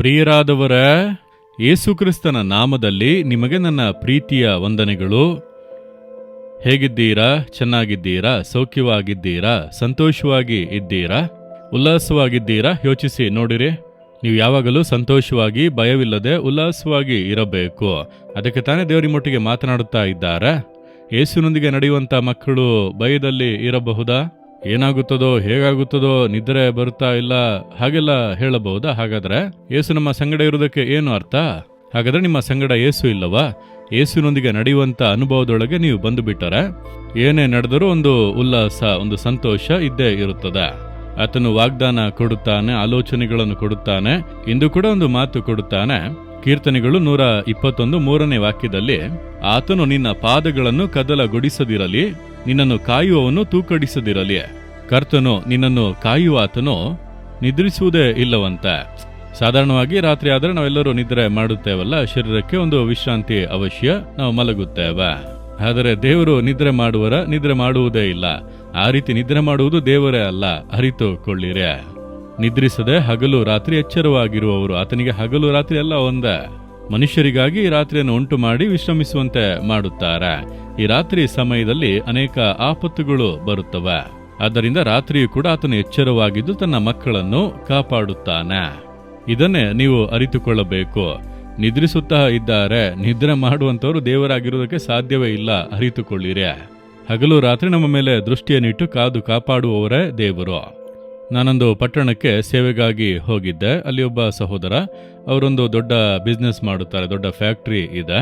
ಪ್ರಿಯರಾದವರ, ಯೇಸುಕ್ರಿಸ್ತನ ನಾಮದಲ್ಲಿ ನಿಮಗೆ ನನ್ನ ಪ್ರೀತಿಯ ವಂದನೆಗಳು. ಹೇಗಿದ್ದೀರಾ? ಚೆನ್ನಾಗಿದ್ದೀರಾ? ಸೌಖ್ಯವಾಗಿದ್ದೀರಾ? ಸಂತೋಷವಾಗಿ ಇದ್ದೀರಾ? ಉಲ್ಲಾಸವಾಗಿದ್ದೀರಾ? ಯೋಚಿಸಿ ನೋಡಿರಿ. ನೀವು ಯಾವಾಗಲೂ ಸಂತೋಷವಾಗಿ, ಭಯವಿಲ್ಲದೆ, ಉಲ್ಲಾಸವಾಗಿ ಇರಬೇಕು. ಅದಕ್ಕೆ ತಾನೇ ದೇವರಿ ಮೊಟ್ಟಿಗೆ ಮಾತನಾಡುತ್ತಾ ಇದ್ದಾರೆ. ಯೇಸುನೊಂದಿಗೆ ನಡೆಯುವಂಥ ಮಕ್ಕಳು ಭಯದಲ್ಲಿ ಇರಬಹುದಾ? ಏನಾಗುತ್ತದೋ, ಹೇಗಾಗುತ್ತದೋ ನಿದ್ರೆ ಬರುತ್ತಾ ಇಲ್ಲ, ಹಾಗೆಲ್ಲ ಹೇಳಬಹುದಾ? ಹಾಗಾದ್ರೆ ಏಸು ನಮ್ಮ ಸಂಗಡ ಇರುವುದಕ್ಕೆ ಏನು ಅರ್ಥ? ಹಾಗಾದ್ರೆ ನಿಮ್ಮ ಸಂಗಡ ಏಸು ಇಲ್ಲವಾ? ಏಸುನೊಂದಿಗೆ ನಡೆಯುವಂತ ಅನುಭವದೊಳಗೆ ನೀವು ಬಂದು ಬಿಟ್ಟರೆ ಏನೇ ನಡೆದರೂ ಒಂದು ಉಲ್ಲಾಸ, ಒಂದು ಸಂತೋಷ ಇದ್ದೇ ಇರುತ್ತದೆ. ಆತನು ವಾಗ್ದಾನ ಕೊಡುತ್ತಾನೆ, ಆಲೋಚನೆಗಳನ್ನು ಕೊಡುತ್ತಾನೆ, ಇಂದು ಕೂಡ ಒಂದು ಮಾತು ಕೊಡುತ್ತಾನೆ. ಕೀರ್ತನೆಗಳು ನೂರ ಇಪ್ಪತ್ತೊಂದು ಮೂರನೇ ವಾಕ್ಯದಲ್ಲಿ, ಆತನು ನಿನ್ನ ಪಾದಗಳನ್ನು ಕದಲಗೊಡಿಸದಿರಲಿ ನಿನ್ನನ್ನು ಕಾಯುವವನು ತೂಕಡಿಸದಿರಲಿ. ಕರ್ತನು ನಿನ್ನನ್ನು ಕಾಯುವ ಆತನು ನಿದ್ರಿಸುವುದೇ ಇಲ್ಲವಂತೆ. ಸಾಧಾರಣವಾಗಿ ರಾತ್ರಿ ಆದರೆ ನಾವೆಲ್ಲರೂ ನಿದ್ರೆ ಮಾಡುತ್ತೇವಲ್ಲ? ಶರೀರಕ್ಕೆ ಒಂದು ವಿಶ್ರಾಂತಿ ಅವಶ್ಯ, ನಾವು ಮಲಗುತ್ತೇವೆ. ಆದರೆ ದೇವರು ನಿದ್ರೆ ಮಾಡುವರ ನಿದ್ರೆ ಮಾಡುವುದೇ ಇಲ್ಲ. ಆ ರೀತಿ ನಿದ್ರೆ ಮಾಡುವುದು ದೇವರೇ ಅಲ್ಲ, ಅರಿತುಕೊಳ್ಳಿರೆ. ನಿದ್ರಿಸದೆ ಹಗಲು ರಾತ್ರಿ ಎಚ್ಚರವಾಗಿರುವವರು, ಆತನಿಗೆ ಹಗಲು ರಾತ್ರಿ ಎಲ್ಲ ಒಂದೇ. ಮನುಷ್ಯರಿಗಾಗಿ ರಾತ್ರಿಯನ್ನು ಉಂಟು ಮಾಡಿ ವಿಶ್ರಮಿಸುವಂತೆ ಮಾಡುತ್ತಾರೆ. ಈ ರಾತ್ರಿ ಸಮಯದಲ್ಲಿ ಅನೇಕ ಆಪತ್ತುಗಳು ಬರುತ್ತವೆ. ಆದ್ದರಿಂದ ರಾತ್ರಿಯೂ ಕೂಡ ಆತನು ಎಚ್ಚರವಾಗಿದ್ದು ತನ್ನ ಮಕ್ಕಳನ್ನು ಕಾಪಾಡುತ್ತಾನೆ. ಇದನ್ನೇ ನೀವು ಅರಿತುಕೊಳ್ಳಬೇಕು. ನಿದ್ರಿಸುತ್ತಾ ಇದ್ದಾರೆ. ನಿದ್ರೆ ಮಾಡುವಂತವರು ದೇವರಾಗಿರುವುದಕ್ಕೆ ಸಾಧ್ಯವೇ ಇಲ್ಲ. ಅರಿತುಕೊಳ್ಳಿರಿ. ಹಗಲು ರಾತ್ರಿ ನಮ್ಮ ಮೇಲೆ ದೃಷ್ಟಿಯನ್ನಿಟ್ಟು ಕಾದು ಕಾಪಾಡುವವರೇ ದೇವರು. ನಾನೊಂದು ಪಟ್ಟಣಕ್ಕೆ ಸೇವೆಗಾಗಿ ಹೋಗಿದ್ದೆ. ಅಲ್ಲಿ ಒಬ್ಬ ಸಹೋದರ, ಅವರೊಂದು ದೊಡ್ಡ ಬಿಸ್ನೆಸ್ ಮಾಡುತ್ತಾರೆ, ದೊಡ್ಡ ಫ್ಯಾಕ್ಟರಿ ಇದೆ.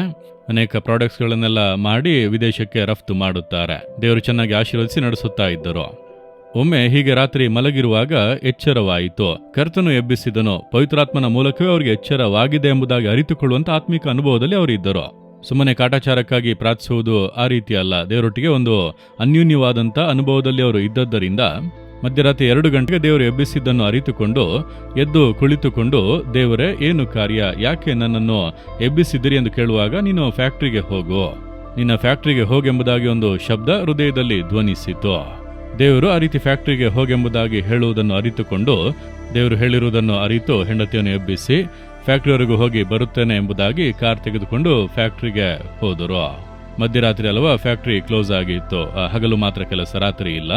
ಅನೇಕ ಪ್ರಾಡಕ್ಟ್ಸ್ಗಳನ್ನೆಲ್ಲ ಮಾಡಿ ವಿದೇಶಕ್ಕೆ ರಫ್ತು ಮಾಡುತ್ತಾರೆ. ದೇವರು ಚೆನ್ನಾಗಿ ಆಶೀರ್ವದಿಸಿ ನಡೆಸುತ್ತಾ ಇದ್ದರು. ಒಮ್ಮೆ ಹೀಗೆ ರಾತ್ರಿ ಮಲಗಿರುವಾಗ ಎಚ್ಚರವಾಯಿತು. ಕರ್ತನು ಎಬ್ಬಿಸಿದನು, ಪವಿತ್ರಾತ್ಮನ ಮೂಲಕವೇ ಅವರಿಗೆ ಎಚ್ಚರವಾಗಿದೆ ಎಂಬುದಾಗಿ ಅರಿತುಕೊಳ್ಳುವಂತ ಆತ್ಮಿಕ ಅನುಭವದಲ್ಲಿ ಅವರು ಇದ್ದರು ಸುಮ್ಮನೆ ಕಾಟಾಚಾರಕ್ಕಾಗಿ ಪ್ರಾರ್ಥಿಸುವುದು ಆ ರೀತಿ ಅಲ್ಲ ದೇವರೊಟ್ಟಿಗೆ ಒಂದು ಅನ್ಯೂನ್ಯವಾದಂಥ ಅನುಭವದಲ್ಲಿ ಅವರು ಇದ್ದದ್ದರಿಂದ ಮಧ್ಯರಾತ್ರಿ ಎರಡು ಗಂಟೆಗೆ ದೇವರು ಎಬ್ಬಿಸಿದ್ದನ್ನು ಅರಿತುಕೊಂಡು, ಎದ್ದು ಕುಳಿತುಕೊಂಡು, ದೇವರೇ, ಏನು ಕಾರ್ಯ? ಯಾಕೆ ನನ್ನನ್ನು ಎಬ್ಬಿಸಿದಿರಿ ಎಂದು ಕೇಳುವಾಗ, ನೀನು ಫ್ಯಾಕ್ಟ್ರಿಗೆ ಹೋಗು. ನಿನ್ನ ಫ್ಯಾಕ್ಟ್ರಿಗೆ ಹೋಗೆಂಬುದಾಗಿ ಒಂದು ಶಬ್ದ ಹೃದಯದಲ್ಲಿ ಧ್ವನಿಸಿತು. ದೇವರು ಆ ರೀತಿ ಫ್ಯಾಕ್ಟ್ರಿಗೆ ಹೋಗೆಂಬುದಾಗಿ ಹೇಳುವುದನ್ನು ಅರಿತುಕೊಂಡು, ದೇವರು ಹೇಳಿರುವುದನ್ನು ಅರಿತು ಹೆಂಡತಿಯನ್ನು ಎಬ್ಬಿಸಿ, ಫ್ಯಾಕ್ಟ್ರಿವರೆಗೂ ಹೋಗಿ ಬರುತ್ತೇನೆ ಎಂಬುದಾಗಿ ಕಾರ್ ತೆಗೆದುಕೊಂಡು ಫ್ಯಾಕ್ಟ್ರಿಗೆ ಹೋದರು. ಮಧ್ಯರಾತ್ರಿ ಅಲ್ವಾ ಫ್ಯಾಕ್ಟ್ರಿ ಕ್ಲೋಸ್ ಆಗಿತ್ತು. ಹಗಲು ಮಾತ್ರ ಕೆಲಸ, ರಾತ್ರಿ ಇಲ್ಲ.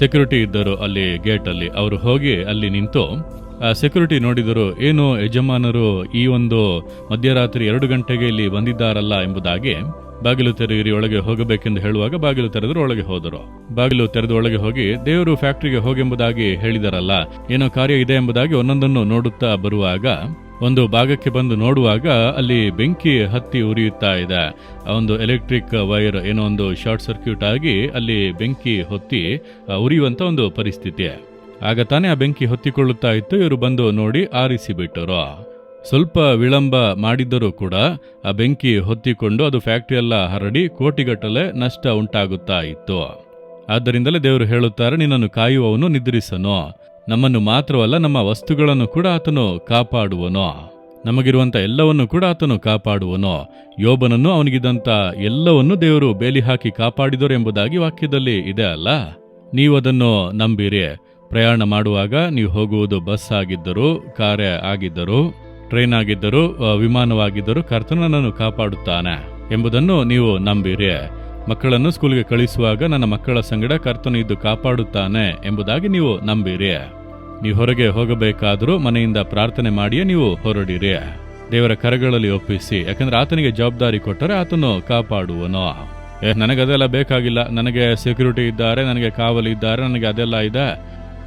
ಸೆಕ್ಯೂರಿಟಿ ಇದ್ದರು ಅಲ್ಲಿ ಗೇಟ್ ಅಲ್ಲಿ. ಅವರು ಹೋಗಿ ಅಲ್ಲಿ ನಿಂತು ಸೆಕ್ಯೂರಿಟಿ ನೋಡಿದರು, ಏನು ಯಜಮಾನರು ಈ ಒಂದು ಮಧ್ಯರಾತ್ರಿ ಎರಡು ಗಂಟೆಗೆ ಇಲ್ಲಿ ಬಂದಿದ್ದಾರಲ್ಲ ಎಂಬುದಾಗಿ ಬಾಗಿಲು ತೆರೆಯಿರಿ, ಒಳಗೆ ಹೋಗಬೇಕೆಂದು ಹೇಳುವಾಗ ಬಾಗಿಲು ತೆರೆದರು, ಒಳಗೆ ಹೋದರು. ಬಾಗಿಲು ತೆರೆದು ಒಳಗೆ ಹೋಗಿ ದೇವರು ಫ್ಯಾಕ್ಟ್ರಿಗೆ ಹೋಗೆಂಬುದಾಗಿ ಹೇಳಿದರಲ್ಲ, ಏನೋ ಕಾರ್ಯ ಇದೆ ಎಂಬುದಾಗಿ ಒಂದೊಂದನ್ನು ನೋಡುತ್ತಾ ಬರುವಾಗ ಒಂದು ಭಾಗಕ್ಕೆ ಬಂದು ನೋಡುವಾಗ ಅಲ್ಲಿ ಬೆಂಕಿ ಹತ್ತಿ ಉರಿಯುತ್ತಾ ಇದೆ. ಒಂದು ಎಲೆಕ್ಟ್ರಿಕ್ ವೈರ್ ಏನೋ ಒಂದು ಶಾರ್ಟ್ ಸರ್ಕ್ಯೂಟ್ ಆಗಿ ಅಲ್ಲಿ ಬೆಂಕಿ ಹೊತ್ತಿ ಉರಿಯುವಂಥ ಒಂದು ಪರಿಸ್ಥಿತಿ. ಆಗ ತಾನೇ ಆ ಬೆಂಕಿ ಹೊತ್ತಿಕೊಳ್ಳುತ್ತಾ ಇತ್ತು. ಇವರು ಬಂದು ನೋಡಿ ಆರಿಸಿ ಬಿಟ್ಟರು ಸ್ವಲ್ಪ ವಿಳಂಬ ಮಾಡಿದ್ದರೂ ಕೂಡ ಆ ಬೆಂಕಿ ಹೊತ್ತಿಕೊಂಡು ಅದು ಫ್ಯಾಕ್ಟರಿ ಎಲ್ಲ ಹರಡಿ ಕೋಟಿಗಟ್ಟಲೆ ನಷ್ಟ ಉಂಟಾಗುತ್ತಾ ಇತ್ತು. ಆದ್ದರಿಂದಲೇ ದೇವರು ಹೇಳುತ್ತಾರೆ, ನಿನ್ನನ್ನು ಕಾಯುವವನು ನಿದ್ರಿಸನು. ನಮ್ಮನ್ನು ಮಾತ್ರವಲ್ಲ, ನಮ್ಮ ವಸ್ತುಗಳನ್ನು ಕೂಡ ಆತನು ಕಾಪಾಡುವನು? ನಮಗಿರುವಂತ ಎಲ್ಲವನ್ನು ಕೂಡ ಆತನು ಕಾಪಾಡುವನು? ಯೋಬನನ್ನು ಅವನಿಗಿದ್ದಂಥ ಎಲ್ಲವನ್ನು ದೇವರು ಬೇಲಿ ಹಾಕಿ ಕಾಪಾಡಿದರು ಎಂಬುದಾಗಿ ವಾಕ್ಯದಲ್ಲಿ ಇದೆ ಅಲ್ಲ? ನೀವು ಅದನ್ನು ನಂಬಿರಿ. ಪ್ರಯಾಣ ಮಾಡುವಾಗ ನೀವು ಹೋಗುವುದು ಬಸ್ ಆಗಿದ್ದರು, ಕಾರೇ ಆಗಿದ್ದರು, ಟ್ರೈನ್ ಆಗಿದ್ದರು ವಿಮಾನವಾಗಿದ್ದರೂ ವಿಮಾನವಾಗಿದ್ದರು ಕರ್ತನು ನನ್ನನ್ನು ಕಾಪಾಡುತ್ತಾನೆ ಎಂಬುದನ್ನು ನೀವು ನಂಬಿರಿ. ಮಕ್ಕಳನ್ನು ಸ್ಕೂಲ್ಗೆ ಕಳಿಸುವಾಗ ನನ್ನ ಮಕ್ಕಳ ಸಂಗಡ ಕರ್ತನು ಇದ್ದು ಕಾಪಾಡುತ್ತಾನೆ ಎಂಬುದಾಗಿ ನೀವು ನಂಬಿರಿ. ನೀವು ಹೊರಗೆ ಹೋಗಬೇಕಾದರೂ ಮನೆಯಿಂದ ಪ್ರಾರ್ಥನೆ ಮಾಡಿಯೇ ನೀವು ಹೊರಡಿರಿ. ದೇವರ ಕರಗಳಲ್ಲಿ ಒಪ್ಪಿಸಿ, ಯಾಕಂದ್ರೆ ಆತನಿಗೆ ಜವಾಬ್ದಾರಿ ಕೊಟ್ಟರೆ ಆತನು ಕಾಪಾಡುವನು. ಏ ನನಗೆ ಅದೆಲ್ಲ ಬೇಕಾಗಿಲ್ಲ. ನನಗೆ ಸೆಕ್ಯೂರಿಟಿ ಇದ್ದಾರೆ, ನನಗೆ ಕಾವಲು ಇದ್ದಾರೆ, ನನಗೆ ಅದೆಲ್ಲ ಇದೆ.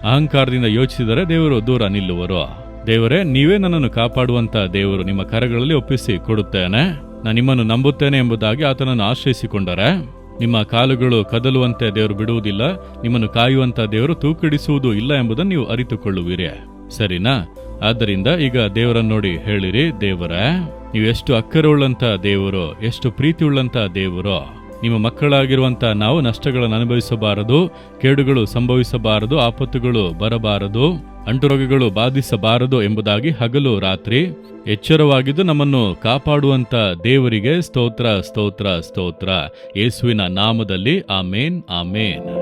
ಅಹಂಕಾರದಿಂದ ಯೋಚಿಸಿದರೆ ದೇವರು ದೂರ ನಿಲ್ಲುವರು. ದೇವರೇ, ನೀವೇ ನನ್ನನ್ನು ಕಾಪಾಡುವಂತ ದೇವರು ನಿಮ್ಮ ಕರಗಳಲ್ಲಿ ಒಪ್ಪಿಸಿ ಕೊಡುತ್ತೇನೆ. ನಾನು ನಿಮ್ಮನ್ನು ನಂಬುತ್ತೇನೆ ಎಂಬುದಾಗಿ ಆತನನ್ನು ಆಶ್ರಯಿಸಿಕೊಂಡರೆ. ನಿಮ್ಮ ಕಾಲುಗಳು ಕದಲುವಂತೆ ದೇವರು ಬಿಡುವುದಿಲ್ಲ, ನಿಮ್ಮನ್ನು ಕಾಯುವಂತ ದೇವರು ತೂಕಡಿಸುವುದು ಇಲ್ಲ ಎಂಬುದನ್ನು ನೀವು ಅರಿತುಕೊಳ್ಳುವಿರಿ. ಸರಿನಾ? ಆದ್ದರಿಂದ ಈಗ ದೇವರನ್ನು ನೋಡಿ ಹೇಳಿರಿ, ದೇವರ, ನೀವು ಎಷ್ಟು ಅಕ್ಕರವುಳ್ಳಂತ ದೇವರು, ಎಷ್ಟು ಪ್ರೀತಿ ಉಳ್ಳಂತ ದೇವರು, ನಿಮ್ಮ ಮಕ್ಕಳಾಗಿರುವಂತ ನಾವು ನಷ್ಟಗಳನ್ನು ಅನುಭವಿಸಬಾರದು, ಕೇಡುಗಳು ಸಂಭವಿಸಬಾರದು, ಆಪತ್ತುಗಳು ಬರಬಾರದು. ಅಂಟುರೋಗಗಳು ಬಾಧಿಸಬಾರದು ಎಂಬುದಾಗಿ ಹಗಲು ರಾತ್ರಿ, ಎಚ್ಚರವಾಗಿದ್ದು ನಮ್ಮನ್ನು ಕಾಪಾಡುವಂತ ದೇವರಿಗೆ ಸ್ತೋತ್ರ ಸ್ತೋತ್ರ ಸ್ತೋತ್ರ. ಯೇಸುವಿನ ನಾಮದಲ್ಲಿ ಆಮೇನ್ ಆಮೇನ್.